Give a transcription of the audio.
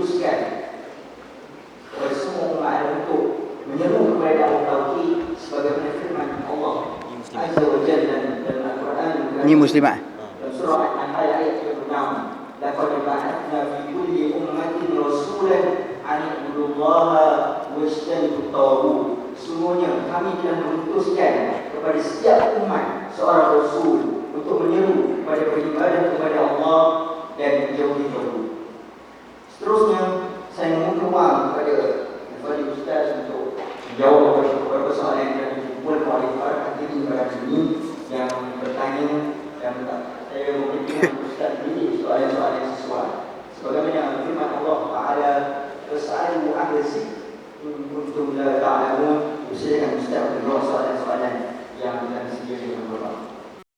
diutuskan Kepada semua umat untuk Menyeru kepada dakwah Tauhid Sebagaimana firman Allah. Azza wa Jalla dan dalam Al-Quran Ni muslimat. dalam surah Al-Anfal ayat 36 laqad ba'athna fi kulli ummatin rasulan an ibudullaha wajtanibut taghut sesungguhnya kami telah mengutuskan kepada setiap umat seorang rasul untuk menyeru kepada beribadah kepada Allah dan menjauhi taghut seterusnya saya memohon ruang kepada Al-Fadhil Ustaz untuk menjawab beberapa soalan yang para hadirin pada hari ini yang bertanya dan saya memberikan Ustaz ini soalan-soalan yang sesuai. Sebagaimana firman Allah Taala Fas'alu ahli zikr in kuntum la